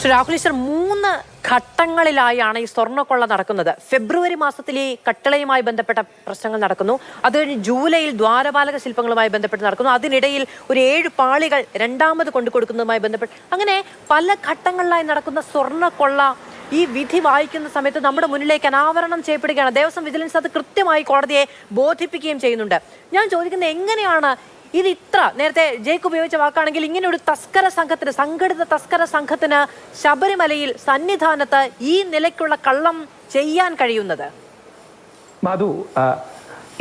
ശ്രീ രാഹുൽ ഈശ്വർ മൂന്ന് ഘട്ടങ്ങളിലായാണ് ഈ സ്വർണക്കൊള്ള നടക്കുന്നത്. ഫെബ്രുവരി മാസത്തിൽ ഈ കട്ടളയുമായി ബന്ധപ്പെട്ട പ്രശ്നങ്ങൾ നടക്കുന്നു. അത് കഴിഞ്ഞ് ജൂലൈയിൽ ദ്വാരപാലക ശില്പങ്ങളുമായി ബന്ധപ്പെട്ട് നടക്കുന്നു. അതിനിടയിൽ ഒരു ഏഴ് പാളികൾ രണ്ടാമത് കൊണ്ടു കൊടുക്കുന്നതുമായി ബന്ധപ്പെട്ട് അങ്ങനെ പല ഘട്ടങ്ങളിലായി നടക്കുന്ന സ്വർണക്കൊള്ള ഈ വിധി വായിക്കുന്ന സമയത്ത് നമ്മുടെ മുന്നിലേക്ക് അനാവരണം ചെയ്യപ്പെടുകയാണ്. ദേവസ്വം വിജിലൻസ് അത് കൃത്യമായി കോടതിയെ ബോധിപ്പിക്കുകയും ചെയ്യുന്നുണ്ട്. ഞാൻ ചോദിക്കുന്നത് എങ്ങനെയാണ് ഇത് ഇത്ര നേരത്തെ ജയ്ക്ക് ഉപയോഗിച്ച വാക്കാണെങ്കിൽ ഇങ്ങനെ ഒരു തസ്കര സംഘത്തിന് സംഘടിത തസ്കര സംഘത്തിന് ശബരിമലയിൽ സന്നിധാനത്ത് ഈ നിലയ്ക്കുള്ള കള്ളം ചെയ്യാൻ കഴിയുന്നത്? മധു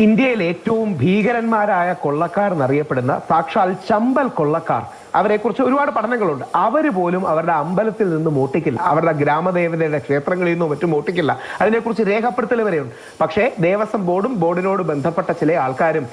ഇന്ത്യയിൽ ഏറ്റവും ഭീകരന്മാരായ കൊള്ളക്കാർ എന്നറിയപ്പെടുന്ന സാക്ഷാൽ ചമ്പൽ കൊള്ളക്കാർ അവരെ കുറിച്ച് ഒരുപാട് പഠനങ്ങളുണ്ട്. അവർ പോലും അവരുടെ അമ്പലത്തിൽ നിന്ന് മോട്ടിക്കില്ല അവരുടെ ഗ്രാമദേവതയുടെ ക്ഷേത്രങ്ങളിൽ നിന്നോ മറ്റും മോട്ടിക്കില്ല അതിനെക്കുറിച്ച് രേഖപ്പെടുത്തൽ വരെയുണ്ട്. പക്ഷേ ദേവസ്വം ബോർഡും ബോർഡിനോട് ബന്ധപ്പെട്ട ചില ആൾക്കാരും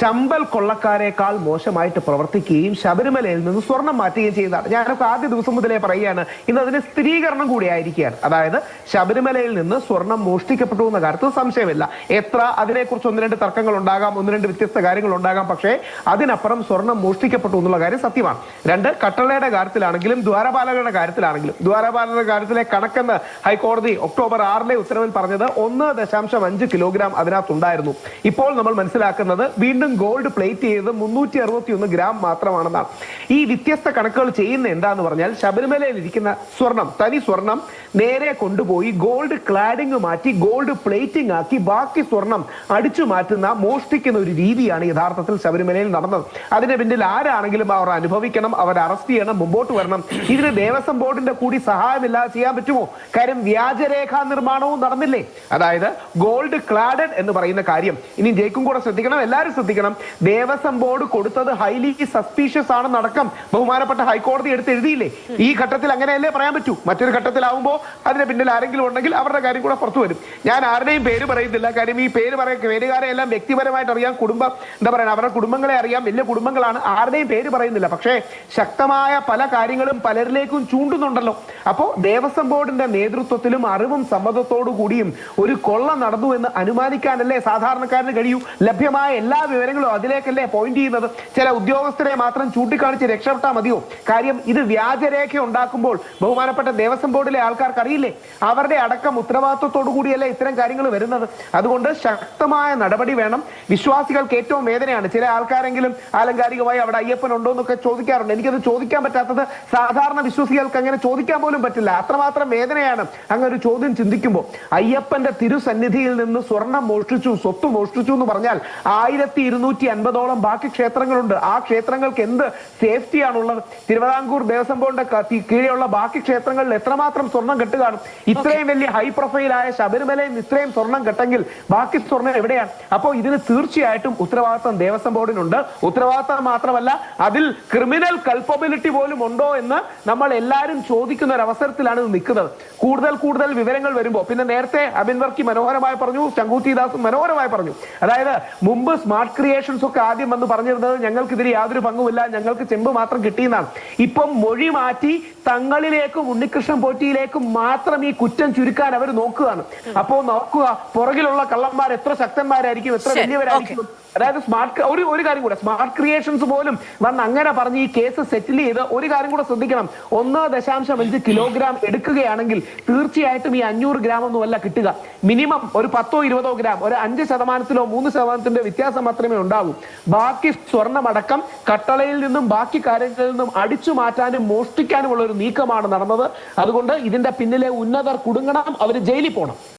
ചമ്പൽ കൊള്ളക്കാരെക്കാൾ മോശമായിട്ട് പ്രവർത്തിക്കുകയും ശബരിമലയിൽ നിന്ന് സ്വർണം മാറ്റുകയും ചെയ്യുന്നതാണ് ഞാനൊക്കെ ആദ്യ ദിവസം മുതലേ പറയുകയാണ് ഇന്ന് അതിന് സ്ഥിരീകരണം കൂടിയായിരിക്കുകയാണ് അതായത് ശബരിമലയിൽ നിന്ന് സ്വർണം മോഷ്ടിക്കപ്പെട്ടു എന്ന കാര്യത്തിൽ സംശയമില്ല. എത്ര അതിനെക്കുറിച്ച് ഒന്ന് രണ്ട് തർക്കങ്ങൾ ഉണ്ടാകാം ഒന്ന് രണ്ട് വ്യത്യസ്ത കാര്യങ്ങൾ ഉണ്ടാകാം പക്ഷേ അതിനപ്പുറം സ്വർണം മോഷ്ടിക്കപ്പെട്ടു എന്നുള്ള കാര്യം സത്യമാണ്. രണ്ട് കട്ടളയുടെ കാര്യത്തിലാണെങ്കിലും ദ്വാരപാലകരുടെ കാര്യത്തിലാണെങ്കിലും ദ്വാരപാലകരുടെ കാര്യത്തിലെ കണക്കെന്ന് ഹൈക്കോടതി ഒക്ടോബർ ആറിലെ ഉത്തരവിൽ പറഞ്ഞത് ഒന്ന് ദശാംശം അഞ്ച് കിലോഗ്രാം അതിനകത്തുണ്ടായിരുന്നു. ഇപ്പോൾ നമ്മൾ മനസ്സിലാക്കുന്നത് വീണ്ടും ഗോൾഡ് പ്ലേറ്റ് ചെയ്തത് മുന്നൂറ്റി അറുപത്തി ഒന്ന് ഗ്രാം മാത്രമാണെന്നാണ്. ഈ വ്യത്യസ്ത കണക്കുകൾ ചെയ്യുന്ന എന്താന്ന് പറഞ്ഞാൽ ശബരിമലയിൽ ഇരിക്കുന്ന സ്വർണം തനി സ്വർണം നേരെ കൊണ്ടുപോയി ഗോൾഡ് ക്ലാഡിംഗ് മാറ്റി ഗോൾഡ് പ്ലേറ്റിംഗ് ആക്കി ബാക്കി സ്വർണം അടിച്ചു മാറ്റുന്ന മോഷ്ടിക്കുന്ന ഒരു രീതിയാണ് യഥാർത്ഥത്തിൽ ശബരിമലയിൽ നടന്നത്. അതിന്റെ പിന്നിൽ ആരാണെങ്കിലും അവർ അനുഭവിക്കണം അവർ അറസ്റ്റ് ചെയ്യണം മുമ്പോട്ട് വരണം. ഇതിന് ദേവസ്വം ബോർഡിന്റെ കൂടി സഹായമില്ലാതെ ചെയ്യാൻ പറ്റുമോ? കാര്യം വ്യാജരേഖാ നിർമ്മാണവും നടന്നില്ലേ? അതായത് ഗോൾഡ് ക്ലാഡഡ് എന്ന് പറയുന്ന കാര്യം. ഇനി ജയിക്കും കൂടെ ശ്രദ്ധിക്കണം. എല്ലാവരും ശ്രദ്ധിക്കണം. ദേവസ്വം ബോർഡ് കൊടുത്തത് ഹൈലി സസ്പീഷ്യസ് ആണെന്നടക്കം ബഹുമാനപ്പെട്ട ഹൈക്കോടതി എടുത്ത് എഴുതിയില്ലേ ഈ ഘട്ടത്തിൽ അങ്ങനെയല്ലേ പറയാൻ പറ്റൂ? മറ്റൊരു ഘട്ടത്തിലാവുമ്പോൾ അതിന് പിന്നിൽ ആരെങ്കിലും ഉണ്ടെങ്കിൽ അവരുടെ കാര്യം കൂടെ പുറത്തു വരും. ഞാൻ ആരുടെയും പേര് പറയുന്നില്ല. കാര്യം ഈ പേര് പറയാൻ പേരുകാരെ എല്ലാം വ്യക്തിപരമായിട്ട് അറിയാം. കുടുംബം എന്താ പറയുക അവരുടെ കുടുംബങ്ങളെ അറിയാം. വലിയ കുടുംബങ്ങളാണ്. ആരുടെയും പേര് പറയുന്നില്ല. പക്ഷേ ശക്തമായ പല കാര്യങ്ങളും പലരിലേക്കും ചൂണ്ടുന്നുണ്ടല്ലോ. അപ്പോ ദേവസ്വം ബോർഡിന്റെ നേതൃത്വത്തിലും അറിവും സമ്മതത്തോടു കൂടിയും ഒരു കൊള്ള നടന്നു എന്ന് അനുമാനിക്കാനല്ലേ സാധാരണക്കാരന് കഴിയൂ? ലഭ്യമായ എല്ലാ വിവരങ്ങളും അതിലേക്കല്ലേ പോയിന്റ് ചെയ്യുന്നത്? ചില ഉദ്യോഗസ്ഥരെ മാത്രം ചൂണ്ടിക്കാണിച്ച് രക്ഷപ്പെട്ടാൽ മതിയോ? കാര്യം ഇത് വ്യാജരേഖ ഉണ്ടാക്കുമ്പോൾ ബഹുമാനപ്പെട്ട ദേവസ്വം ബോർഡിലെ ആൾക്കാർക്ക് അറിയില്ലേ? അവരുടെ അടക്കം ഉത്തരവാദിത്വത്തോടു കൂടിയല്ലേ ഇത്തരം കാര്യങ്ങൾ വരുന്നത്? അതുകൊണ്ട് ശക്തമായ നടപടി വേണം. വിശ്വാസികൾക്ക് ഏറ്റവും വേദനയാണ്. ചില ആൾക്കാരെങ്കിലും ആലങ്കാരികമായി അവിടെ അയ്യപ്പൻ ഉണ്ടോ എന്നൊക്കെ ചോദിക്കാറുണ്ട്. എനിക്കത് ചോദിക്കാൻ പറ്റാത്തത് സാധാരണ വിശ്വാസികൾക്ക് അങ്ങനെ ചോദിക്കാൻ പോലും പറ്റില്ല. അത്രമാത്രം വേദനയാണ് അങ്ങനെ ഒരു ചോദ്യം ചിന്തിക്കുമ്പോൾ. അയ്യപ്പന്റെ തിരുസന്നിധിയിൽ നിന്ന് സ്വർണം മോഷ്ടിച്ചു സ്വത്ത് മോഷ്ടിച്ചു എന്ന് പറഞ്ഞാൽ ആയിരത്തി ഇരുന്നൂറ്റി അൻപതോളം ബാക്കി ക്ഷേത്രങ്ങളുണ്ട്. ആ ക്ഷേത്രങ്ങൾക്ക് എന്ത് സേഫ്റ്റിയാണുള്ളത്? തിരുവിതാംകൂർ ദേവസ്വം ബോർഡിന്റെ കീഴെയുള്ള ബാക്കി ക്ഷേത്രങ്ങളിൽ എത്രമാത്രം സ്വർണം കെട്ടുകയാണ് ഇത്രയും വലിയ ഹൈ പ്രൊഫൈലായ ശബരിമലയിൽ ഇത്രയും സ്വർണം കെട്ടെങ്കിൽ ബാക്കി സ്വർണം എവിടെയാണ്? അപ്പോൾ ഇതിന് തീർച്ചയായിട്ടും ഉത്തരവാദിത്തം ദേവസ്വം ബോർഡിനുണ്ട് ഉത്തരവാദിത്തം മാത്രമല്ല അതിൽ ക്രിമിനൽ കൾപ്പബിലിറ്റി പോലും ഉണ്ടോ എന്ന് നമ്മൾ എല്ലാവരും ചോദിക്കുന്ന ഒരു അവസരത്തിലാണ് ഇത് നിൽക്കുന്നത്. കൂടുതൽ കൂടുതൽ വിവരങ്ങൾ വരുമ്പോൾ പിന്നെ നേരത്തെ അബിൻവർക്കി മനോഹരമായി പറഞ്ഞു ചങ്കൂത്തി ദാസ് മനോഹരമായി പറഞ്ഞു. അതായത് മുമ്പ് സ്മാർട്ട് ക്രിയേഷൻസ് ഒക്കെ ആദ്യം വന്ന് പറഞ്ഞിരുന്നത് ഞങ്ങൾക്ക് ഇതിൽ യാതൊരു പങ്കുമില്ല ഞങ്ങൾക്ക് ചെമ്പ് മാത്രം കിട്ടിയെന്നാണ്. ഇപ്പം മൊഴി മാറ്റി തങ്ങളിലേക്കും ഉണ്ണികൃഷ്ണൻ പോറ്റിയിലേക്കും മാത്രം ഈ കുറ്റം ചുരുക്കാൻ അവർ നോക്കുകയാണ്. അപ്പോ നോക്കുക പുറകിലുള്ള കള്ളന്മാർ എത്ര ശക്തന്മാരായിരിക്കും എത്ര വലിയവരായിരിക്കും. അതായത് സ്മാർട്ട് ഒരു ഒരു കാര്യം കൂടെ സ്മാർട്ട് ക്രിയേഷൻസ് പോലും വന്ന് അങ്ങനെ പറഞ്ഞ് ഈ കേസ് സെറ്റിൽ ചെയ്ത് ഒരു കാര്യം കൂടെ ശ്രദ്ധിക്കണം. ഒന്ന് ദശാംശം അഞ്ച് കിലോഗ്രാം എടുക്കുകയാണെങ്കിൽ തീർച്ചയായിട്ടും ഈ അഞ്ഞൂറ് ഗ്രാം ഒന്നും അല്ല കിട്ടുക. മിനിമം ഒരു പത്തോ ഇരുപതോ ഗ്രാം ഒരു അഞ്ച് ശതമാനത്തിലോ മൂന്ന് ശതമാനത്തിന്റെ വ്യത്യാസം മാത്രമേ ഉണ്ടാവൂ. ബാക്കി സ്വർണമടക്കം കട്ടളയിൽ നിന്നും ബാക്കി കാര്യങ്ങളിൽ നിന്നും അടിച്ചു മാറ്റാനും മോഷ്ടിക്കാനുമുള്ള ഒരു നീക്കമാണ് നടന്നത്. അതുകൊണ്ട് ഇതിന്റെ പിന്നിലെ ഉന്നതർ കുടുങ്ങണം അവർ ജയിലിൽ പോകണം